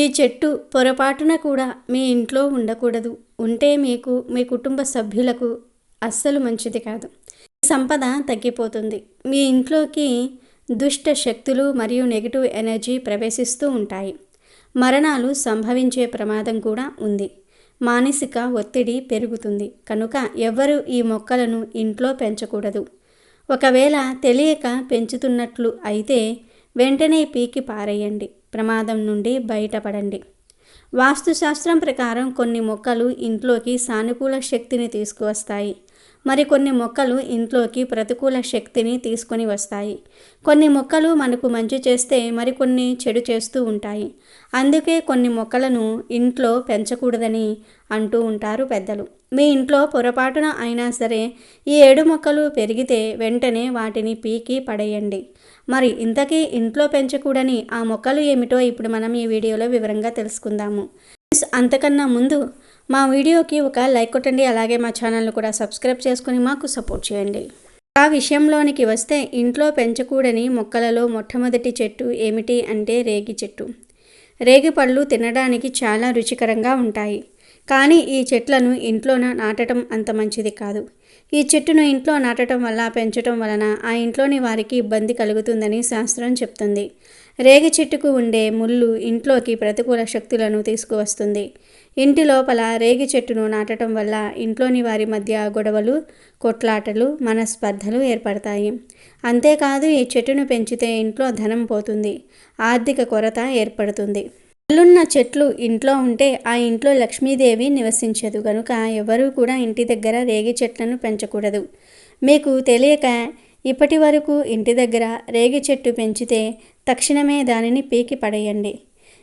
ఈ చెట్టు పొరపాటున కూడా మీ ఇంట్లో ఉండకూడదు. ఉంటే మీకు మీ కుటుంబ సభ్యులకు అస్సలు మంచిది కాదు. సంపద తగ్గిపోతుంది. మీ ఇంట్లోకి దుష్ట శక్తులు మరియు నెగిటివ్ ఎనర్జీ ప్రవేశిస్తూ ఉంటాయి. మరణాలు సంభవించే ప్రమాదం కూడా ఉంది. మానసిక ఒత్తిడి పెరుగుతుంది. కనుక ఎవరు ఈ మొక్కలను ఇంట్లో పెంచకూడదు. ఒకవేళ తెలియక పెంచుతున్నట్లు అయితే వెంటనే పీకి పారేయండి. ప్రమాదం నుండి బయటపడండి. వాస్తుశాస్త్రం ప్రకారం కొన్ని మొక్కలు ఇంట్లోకి సానుకూల శక్తిని తీసుకువస్తాయి. మరికొన్ని మొక్కలు ఇంట్లోకి ప్రతికూల శక్తిని తీసుకొని వస్తాయి. కొన్ని మొక్కలు మనకు మంచి చేస్తే మరికొన్ని చెడు చేస్తూ ఉంటాయి. అందుకే కొన్ని మొక్కలను ఇంట్లో పెంచకూడదని అంటూ ఉంటారు పెద్దలు. మీ ఇంట్లో పొరపాటున అయినా సరే ఈ ఏడు మొక్కలు పెరిగితే వెంటనే వాటిని పీకి పడేయండి. మరి ఇంతకీ ఇంట్లో పెంచకూడని ఆ మొక్కలు ఏమిటో ఇప్పుడు మనం ఈ వీడియోలో వివరంగా తెలుసుకుందాము. అంతకన్నా ముందు మా వీడియోకి ఒక లైక్ కొట్టండి అలాగే మా ఛానల్ను కూడా సబ్స్క్రైబ్ చేసుకుని మాకు సపోర్ట్ చేయండి. ఆ విషయంలోనికి వస్తే ఇంట్లో పెంచకూడని మొక్కలలో మొట్టమొదటి చెట్టు ఏమిటి అంటే రేగి చెట్టు. రేగి పళ్ళు తినడానికి చాలా రుచికరంగా ఉంటాయి. కానీ ఈ చెట్లను ఇంట్లోన నాటడం అంత మంచిది కాదు. ఈ చెట్టును ఇంట్లో నాటడం వల్ల పెంచడం వలన ఆ ఇంట్లోని వారికి ఇబ్బంది కలుగుతుందని శాస్త్రం చెప్తుంది. రేగి చెట్టుకు ఉండే ముళ్ళు ఇంట్లోకి ప్రతికూల శక్తులను తీసుకువస్తుంది. ఇంటి లోపల రేగి చెట్టును నాటడం వల్ల ఇంట్లోని వారి మధ్య గొడవలు కొట్లాటలు మనస్పర్ధలు ఏర్పడతాయి. అంతేకాదు ఈ చెట్టును పెంచితే ఇంట్లో ధనం పోతుంది. ఆర్థిక కొరత ఏర్పడుతుంది. పళ్ళున్న చెట్లు ఇంట్లో ఉంటే ఆ ఇంట్లో లక్ష్మీదేవి నివసించదు. కనుక ఎవరూ కూడా ఇంటి దగ్గర రేగి చెట్లను పెంచకూడదు. మీకు తెలియక ఇప్పటి వరకు ఇంటి దగ్గర రేగి చెట్టు పెంచితే తక్షణమే దానిని పీకి పడేయండి.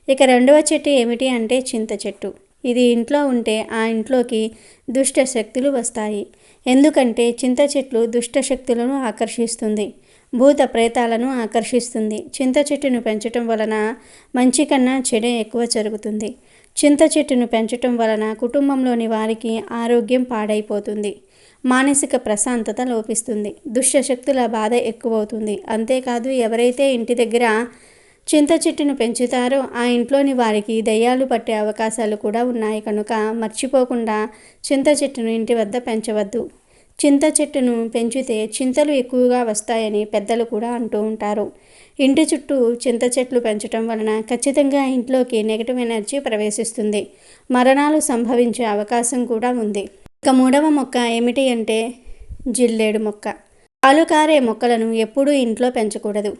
ఇక రెండవ చెట్టు ఏమిటి అంటే చింత చెట్టు. ఇది ఇంట్లో ఉంటే ఆ ఇంట్లోకి దుష్ట శక్తులు వస్తాయి. ఎందుకంటే చింత చెట్లు దుష్ట శక్తులను ఆకర్షిస్తుంది. భూత ప్రేతాలను ఆకర్షిస్తుంది. చింత చెట్టును పెంచటం వలన మంచి కన్నా చెడే ఎక్కువ జరుగుతుంది. చింత చెట్టును పెంచటం వలన కుటుంబంలోని వారికి ఆరోగ్యం పాడైపోతుంది. మానసిక ప్రశాంతత లోపిస్తుంది. దుష్టశక్తుల బాధ ఎక్కువవుతుంది. అంతేకాదు ఎవరైతే ఇంటి దగ్గర చింత చెట్టును పెంచుతారో ఆ ఇంట్లోని వారికి దయ్యాలు పట్టే అవకాశాలు కూడా ఉన్నాయి. కనుక మర్చిపోకుండా చింత చెట్టును ఇంటి వద్ద పెంచవద్దు. చింత చెట్టును పెంచితే చింతలు ఎక్కువగా వస్తాయని పెద్దలు కూడా అంటూ ఉంటారు. ఇంటి చుట్టూ చింత చెట్లు పెంచడం వలన ఖచ్చితంగా ఇంట్లోకి నెగిటివ్ ఎనర్జీ ప్రవేశిస్తుంది. మరణాలు సంభవించే అవకాశం కూడా ఉంది. ఇక మూడవ మొక్క ఏమిటి అంటే జిల్లేడు మొక్క. పాలు కారే మొక్కలను ఎప్పుడూ ఇంట్లో పెంచకూడదు.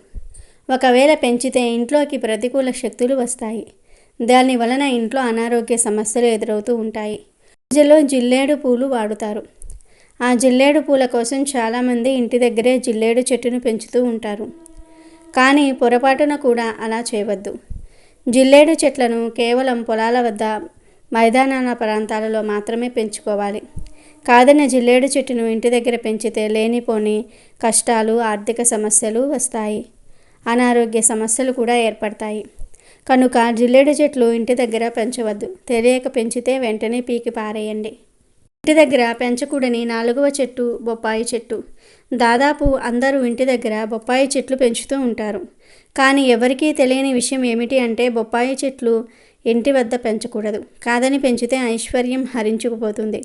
ఒకవేళ పెంచితే ఇంట్లోకి ప్రతికూల శక్తులు వస్తాయి. దాని వలన ఇంట్లో అనారోగ్య సమస్యలు ఎదురవుతూ ఉంటాయి. పూజలో జిల్లేడు పూలు వాడుతారు. ఆ జిల్లేడు పూల కోసం చాలామంది ఇంటి దగ్గరే జిల్లేడు చెట్టును పెంచుతూ ఉంటారు. కానీ పొరపాటున కూడా అలా చేయవద్దు. జిల్లేడు చెట్లను కేవలం పొలాల వద్ద మైదానాల ప్రాంతాలలో మాత్రమే పెంచుకోవాలి. కాదన్న జిల్లేడు చెట్టును ఇంటి దగ్గర పెంచితే లేనిపోని కష్టాలు ఆర్థిక సమస్యలు వస్తాయి. అనారోగ్య సమస్యలు కూడా ఏర్పడతాయి. కనుక జిల్లేడు చెట్లు ఇంటి దగ్గర పెంచవద్దు. తెలియక పెంచితే వెంటనే పీకి పారేయండి. ఇంటి దగ్గర పెంచకూడని నాలుగవ చెట్టు బొప్పాయి చెట్టు. దాదాపు అందరూ ఇంటి దగ్గర బొప్పాయి చెట్లు పెంచుతూ ఉంటారు. కానీ ఎవరికీ తెలియని విషయం ఏమిటి అంటే బొప్పాయి చెట్లు ఇంటి వద్ద పెంచకూడదు. కాదని పెంచితే ఐశ్వర్యం హరించుకుపోతుంది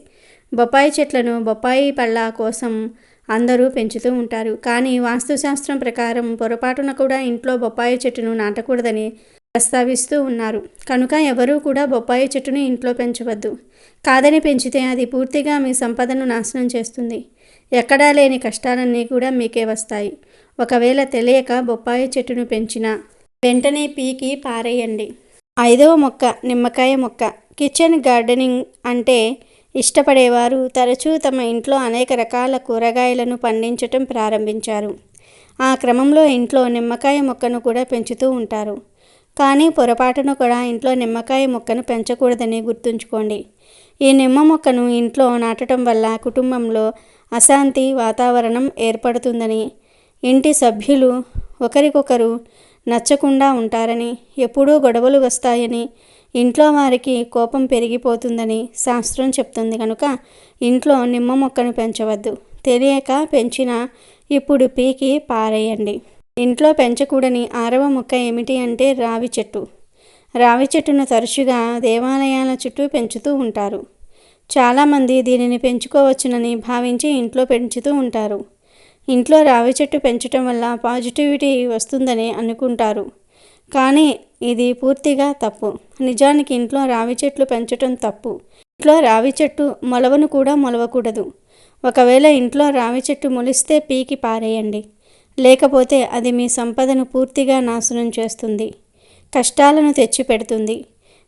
బొప్పాయి చెట్లను బొప్పాయి పళ్ళ కోసం అందరూ పెంచుతూ ఉంటారు. కానీ వాస్తుశాస్త్రం ప్రకారం పొరపాటున కూడా ఇంట్లో బొప్పాయి చెట్టును నాటకూడదని ప్రస్తావిస్తూ ఉన్నారు. కనుక ఎవరూ కూడా బొప్పాయి చెట్టును ఇంట్లో పెంచవద్దు. కాదని పెంచితే అది పూర్తిగా మీ సంపదను నాశనం చేస్తుంది. ఎక్కడా లేని కష్టాలన్నీ కూడా మీకే వస్తాయి. ఒకవేళ తెలియక బొప్పాయి చెట్టును పెంచినా వెంటనే పీకి పారేయండి. ఐదవ మొక్క నిమ్మకాయ మొక్క. కిచెన్ గార్డెనింగ్ అంటే ఇష్టపడేవారు తరచూ తమ ఇంట్లో అనేక రకాల కూరగాయలను పండించటం ప్రారంభించారు. ఆ క్రమంలో ఇంట్లో నిమ్మకాయ మొక్కను కూడా పెంచుతూ ఉంటారు. కానీ పొరపాటున కూడా ఇంట్లో నిమ్మకాయ మొక్కను పెంచకూడదని గుర్తుంచుకోండి. ఈ నిమ్మ మొక్కను ఇంట్లో నాటడం వల్ల కుటుంబంలో అశాంతి వాతావరణం ఏర్పడుతుందని ఇంటి సభ్యులు ఒకరికొకరు నచ్చకుండా ఉంటారని ఎప్పుడూ గొడవలు వస్తాయని ఇంట్లో వారికి కోపం పెరిగిపోతుందని శాస్త్రం చెప్తుంది కనుక ఇంట్లో నిమ్మ మొక్కను పెంచవద్దు. తెలియక పెంచిన ఇప్పుడు పీకి పారేయండి. ఇంట్లో పెంచకూడని ఆరవ మొక్క ఏమిటి అంటే రావి చెట్టు. రావి చెట్టును తరచుగా దేవాలయాల చుట్టూ పెంచుతూ ఉంటారు. చాలామంది దీనిని పెంచుకోవచ్చునని భావించి ఇంట్లో పెంచుతూ ఉంటారు. ఇంట్లో రావి చెట్టు పెంచటం వల్ల పాజిటివిటీ వస్తుందని అనుకుంటారు. కానీ ఇది పూర్తిగా తప్పు. నిజానికి ఇంట్లో రావి చెట్లు పెంచటం తప్పు. ఇంట్లో రావి చెట్టు మొలవను కూడా మొలవకూడదు. ఒకవేళ ఇంట్లో రావి చెట్టు మొలిస్తే పీకి పారేయండి. లేకపోతే అది మీ సంపదను పూర్తిగా నాశనం చేస్తుంది. కష్టాలను తెచ్చిపెడుతుంది.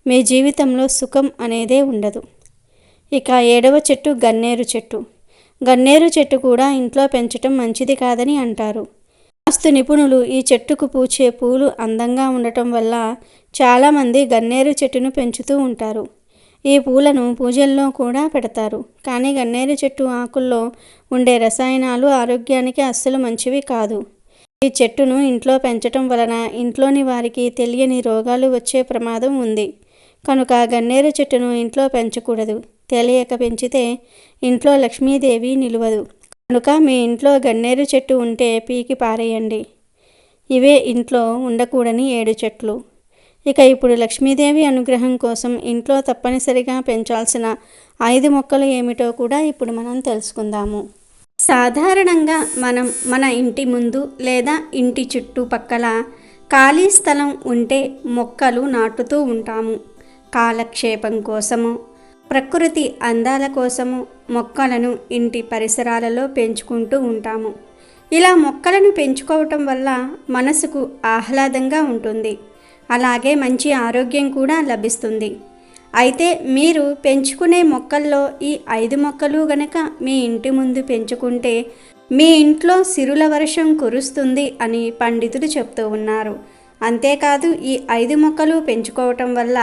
మీ జీవితంలో సుఖం అనేదే ఉండదు. ఇక ఏడవ చెట్టు గన్నేరు చెట్టు. గన్నేరు చెట్టు కూడా ఇంట్లో పెంచటం మంచిది కాదని అంటారు. వాస్తు నిపుణులు ఈ చెట్టుకు పూచే పూలు అందంగా ఉండటం వల్ల చాలామంది గన్నేరు చెట్టును పెంచుతూ ఉంటారు. ఈ పూలను పూజల్లో కూడా పెడతారు. కానీ గన్నేరు చెట్టు ఆకుల్లో ఉండే రసాయనాలు ఆరోగ్యానికి అస్సలు మంచివి కాదు. ఈ చెట్టును ఇంట్లో పెంచటం వలన ఇంట్లోని వారికి తెలియని రోగాలు వచ్చే ప్రమాదం ఉంది. కనుక గన్నేరు చెట్టును ఇంట్లో పెంచకూడదు. తెలియక పెంచితే ఇంట్లో లక్ష్మీదేవి నిలువదు. కనుక మీ ఇంట్లో గన్నేరు చెట్టు ఉంటే పీకి పారేయండి. ఇవే ఇంట్లో ఉండకూడని ఏడు చెట్లు. ఇక ఇప్పుడు లక్ష్మీదేవి అనుగ్రహం కోసం ఇంట్లో తప్పనిసరిగా పెంచాల్సిన ఐదు మొక్కలు ఏమిటో కూడా ఇప్పుడు మనం తెలుసుకుందాము. సాధారణంగా మనం మన ఇంటి ముందు లేదా ఇంటి చుట్టుపక్కల ఖాళీ స్థలం ఉంటే మొక్కలు నాటుతూ ఉంటాము. కాలక్షేపం కోసము ప్రకృతి అందాల కోసము మొక్కలను ఇంటి పరిసరాలలో పెంచుకుంటూ ఉంటాము. ఇలా మొక్కలను పెంచుకోవటం వల్ల మనసుకు ఆహ్లాదంగా ఉంటుంది. అలాగే మంచి ఆరోగ్యం కూడా లభిస్తుంది. అయితే మీరు పెంచుకునే మొక్కల్లో ఈ ఐదు మొక్కలు గనక మీ ఇంటి ముందు పెంచుకుంటే మీ ఇంట్లో సిరుల వర్షం కురుస్తుంది అని పండితులు చెప్తూ ఉన్నారు. అంతేకాదు ఈ ఐదు మొక్కలు పెంచుకోవటం వల్ల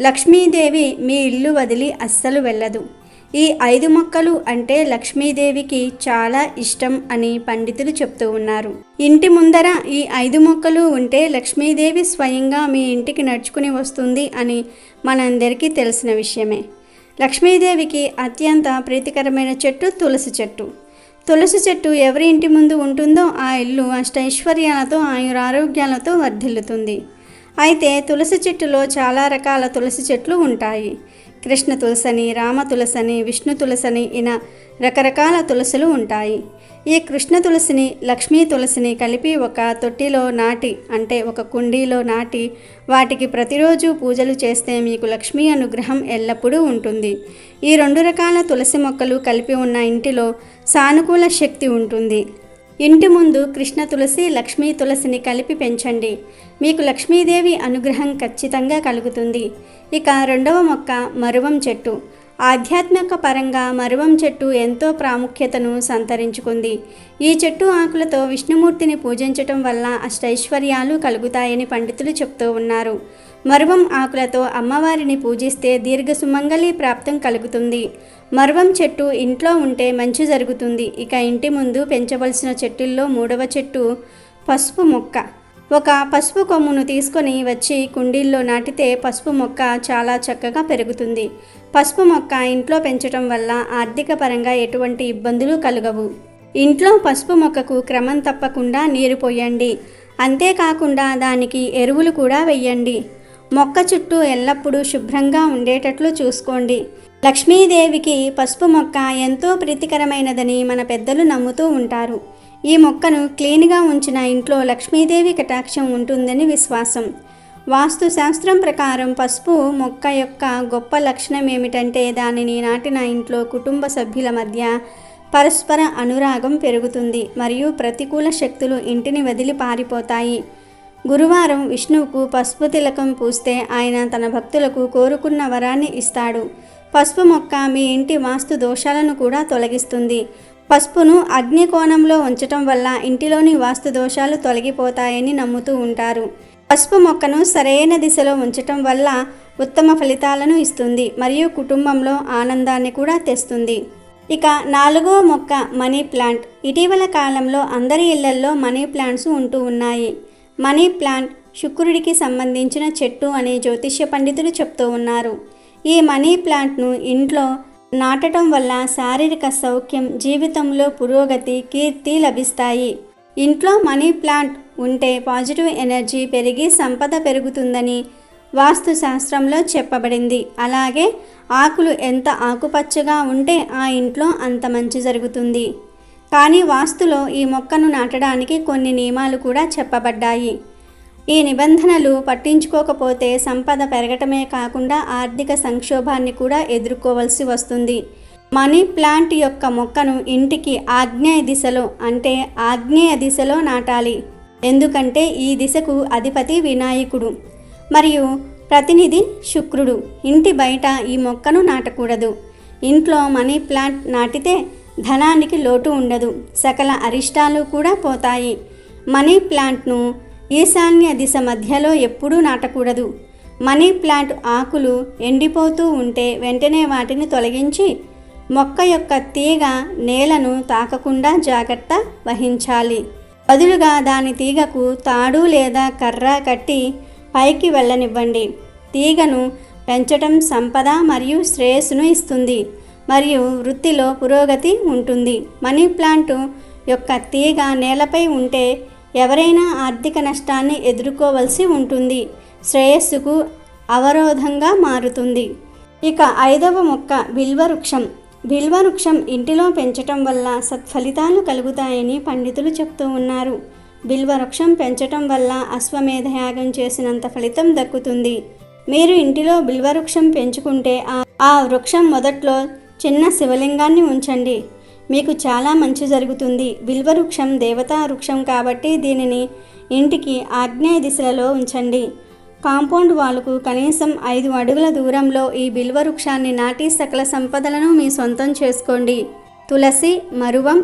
లక్ష్మీదేవి మీ ఇల్లు వదిలి అస్సలు వెళ్ళదు. ఈ ఐదు మొక్కలు అంటే లక్ష్మీదేవికి చాలా ఇష్టం అని పండితులు చెప్తూ ఉన్నారు. ఇంటి ముందర ఈ ఐదు మొక్కలు ఉంటే లక్ష్మీదేవి స్వయంగా మీ ఇంటికి నడుచుకుని వస్తుంది అని మనందరికీ తెలిసిన విషయమే. లక్ష్మీదేవికి అత్యంత ప్రీతికరమైన చెట్టు తులసి చెట్టు. తులసి చెట్టు ఎవరి ఇంటి ముందు ఉంటుందో ఆ ఇల్లు అష్టైశ్వర్యాలతో ఆయురారోగ్యాలతో వర్ధిల్లుతుంది. అయితే తులసి చెట్టులో చాలా రకాల తులసి చెట్లు ఉంటాయి. కృష్ణ తులసని రామ తులసని విష్ణు తులసని ఇలా రకరకాల తులసులు ఉంటాయి. ఈ కృష్ణ తులసిని లక్ష్మీ తులసిని కలిపి ఒక తొట్టిలో నాటి అంటే ఒక కుండీలో నాటి వాటికి ప్రతిరోజు పూజలు చేస్తే మీకు లక్ష్మీ అనుగ్రహం ఎల్లప్పుడూ ఉంటుంది. ఈ రెండు రకాల తులసి మొక్కలు కలిపి ఉన్న ఇంటిలో సానుకూల శక్తి ఉంటుంది. ఇంటి ముందు కృష్ణ తులసి లక్ష్మీ తులసిని కలిపి పెంచండి. మీకు లక్ష్మీదేవి అనుగ్రహం ఖచ్చితంగా కలుగుతుంది. ఇక రెండవ మొక్క మరువం చెట్టు. ఆధ్యాత్మిక పరంగా మరువం చెట్టు ఎంతో ప్రాముఖ్యతను సంతరించుకుంది. ఈ చెట్టు ఆకులతో విష్ణుమూర్తిని పూజించటం వల్ల అష్టైశ్వర్యాలు కలుగుతాయని పండితులు చెప్తూ ఉన్నారు. మరువం ఆకులతో అమ్మవారిని పూజిస్తే దీర్ఘ సుమంగళి ప్రాప్తం కలుగుతుంది. మరువం చెట్టు ఇంట్లో ఉంటే మంచి జరుగుతుంది. ఇక ఇంటి ముందు పెంచవలసిన చెట్టుల్లో మూడవ చెట్టు పసుపు మొక్క. ఒక పసుపు కొమ్మును తీసుకొని వచ్చి కుండీల్లో నాటితే పసుపు మొక్క చాలా చక్కగా పెరుగుతుంది. పసుపు మొక్క ఇంట్లో పెంచడం వల్ల ఆర్థిక పరంగా ఎటువంటి ఇబ్బందులు కలగవు. ఇంట్లో పసుపు మొక్కకు క్రమం తప్పకుండా నీరు పోయండి. అంతేకాకుండా దానికి ఎరువులు కూడా వెయ్యండి మొక్క చుట్టూ ఎల్లప్పుడూ శుభ్రంగా ఉండేటట్లు చూసుకోండి. లక్ష్మీదేవికి పసుపు మొక్క ఎంతో ప్రీతికరమైనదని మన పెద్దలు నమ్ముతూ ఉంటారు. ఈ మొక్కను క్లీన్గా ఉంచిన ఇంట్లో లక్ష్మీదేవి కటాక్షం ఉంటుందని విశ్వాసం. వాస్తు శాస్త్రం ప్రకారం పసుపు మొక్క యొక్క గొప్ప లక్షణం ఏమిటంటే దానిని నాటిన ఇంట్లో కుటుంబ సభ్యుల మధ్య పరస్పర అనురాగం పెరుగుతుంది. మరియు ప్రతికూల శక్తులు ఇంటిని వదిలి పారిపోతాయి. గురువారం విష్ణువుకు పసుపు తిలకం పూస్తే ఆయన తన భక్తులకు కోరుకున్న వరాన్ని ఇస్తాడు. పసుపు మొక్క మీ ఇంటి వాస్తు దోషాలను కూడా తొలగిస్తుంది. పసుపును అగ్ని కోణంలో ఉంచటం వల్ల ఇంటిలోని వాస్తు దోషాలు తొలగిపోతాయని నమ్ముతూ ఉంటారు. పసుపు మొక్కను సరైన దిశలో ఉంచటం వల్ల ఉత్తమ ఫలితాలను ఇస్తుంది మరియు కుటుంబంలో ఆనందాన్ని కూడా తెస్తుంది. ఇక నాలుగో మొక్క మనీ ప్లాంట్. ఇటీవల కాలంలో అందరి ఇళ్ళల్లో మనీ ప్లాంట్స్ ఉంటూ ఉన్నాయి. మనీ ప్లాంట్ శుక్రుడికి సంబంధించిన చెట్టు అని జ్యోతిష్య పండితులు చెప్తూ ఉన్నారు. ఈ మనీ ప్లాంట్ను ఇంట్లో నాటడం వల్ల శారీరక సౌఖ్యం జీవితంలో పురోగతి కీర్తి లభిస్తాయి. ఇంట్లో మనీ ప్లాంట్ ఉంటే పాజిటివ్ ఎనర్జీ పెరిగి సంపద పెరుగుతుందని వాస్తు శాస్త్రంలో చెప్పబడింది. అలాగే ఆకులు ఎంత ఆకుపచ్చగా ఉంటే ఆ ఇంట్లో అంత మంచి జరుగుతుంది. కానీ వాస్తులో ఈ మొక్కను నాటడానికి కొన్ని నియమాలు కూడా చెప్పబడ్డాయి. ఈ నిబంధనలు పట్టించుకోకపోతే సంపద పెరగటమే కాకుండా ఆర్థిక సంక్షోభాన్ని కూడా ఎదుర్కోవలసి వస్తుంది. మనీ ప్లాంట్ యొక్క మొక్కను ఇంటికి ఆగ్నేయ దిశలో అంటే ఆగ్నేయ దిశలో నాటాలి. ఎందుకంటే ఈ దిశకు అధిపతి వినాయకుడు. మరియు ప్రతినిధి శుక్రుడు. ఇంటి బయట ఈ మొక్కను నాటకూడదు. ఇంట్లో మనీ ప్లాంట్ నాటితే ధనానికి లోటు ఉండదు. సకల అరిష్టాలు కూడా పోతాయి. మనీ ప్లాంట్ను ఈశాన్య దిశ మధ్యలో ఎప్పుడూ నాటకూడదు. మనీ ప్లాంట్ ఆకులు ఎండిపోతూ ఉంటే వెంటనే వాటిని తొలగించి మొక్క యొక్క తీగ నేలను తాకకుండా జాగ్రత్త వహించాలి. బదులుగా దాని తీగకు తాడు లేదా కర్ర కట్టి పైకి వెళ్ళనివ్వండి. తీగను పెంచటం సంపద మరియు శ్రేయస్సును ఇస్తుంది. మరియు వృత్తిలో పురోగతి ఉంటుంది. మనీ ప్లాంట్ యొక్క తీగ నేలపై ఉంటే ఎవరైనా ఆర్థిక నష్టాన్ని ఎదుర్కోవలసి ఉంటుంది. శ్రేయస్సుకు అవరోధంగా మారుతుంది. ఇక ఐదవ మొక్క బిల్వవృక్షం బిల్వవృక్షం ఇంటిలో పెంచటం వల్ల సత్ఫలితాలు కలుగుతాయని పండితులు చెప్తూ ఉన్నారు. బిల్వవృక్షం పెంచటం వల్ల అశ్వమేధ యాగం చేసినంత ఫలితం దక్కుతుంది. మీరు ఇంటిలో బిల్వవృక్షం పెంచుకుంటే ఆ వృక్షం మొదట్లో చిన్న శివలింగాన్ని ఉంచండి. మీకు చాలా మంచి జరుగుతుంది. బిల్వవృక్షం దేవతా వృక్షం కాబట్టి దీనిని ఇంటికి ఆగ్నేయ దిశలలో ఉంచండి. కాంపౌండ్ వాలుకు కనీసం ఐదు అడుగుల దూరంలో ఈ బిల్వ వృక్షాన్ని నాటి సకల సంపదలను మీ సొంతం చేసుకోండి. తులసి మరువం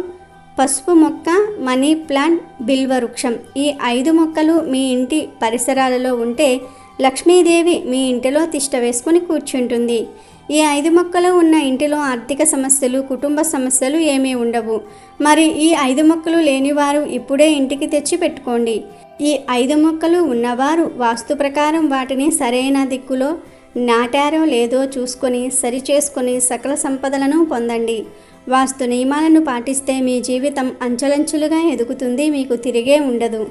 పసుపు మొక్క మనీ ప్లాంట్ బిల్వ వృక్షం ఈ ఐదు మొక్కలు మీ ఇంటి పరిసరాలలో ఉంటే లక్ష్మీదేవి మీ ఇంటిలో తిష్ట వేసుకుని కూర్చుంటుంది. ఈ ఐదు మొక్కలు ఉన్న ఇంటిలో ఆర్థిక సమస్యలు కుటుంబ సమస్యలు ఏమీ ఉండవు. మరి ఈ ఐదు మొక్కలు లేనివారు ఇప్పుడే ఇంటికి తెచ్చి పెట్టుకోండి. ఈ ఐదు మొక్కలు ఉన్నవారు వాస్తు ప్రకారం వాటిని సరైన దిక్కులో నాటారో లేదో చూసుకొని సరిచేసుకొని సకల సంపదలను పొందండి. వాస్తు నియమాలను పాటిస్తే మీ జీవితం అంచలంచులుగా ఎదుగుతుంది మీకు తిరిగే ఉండదు.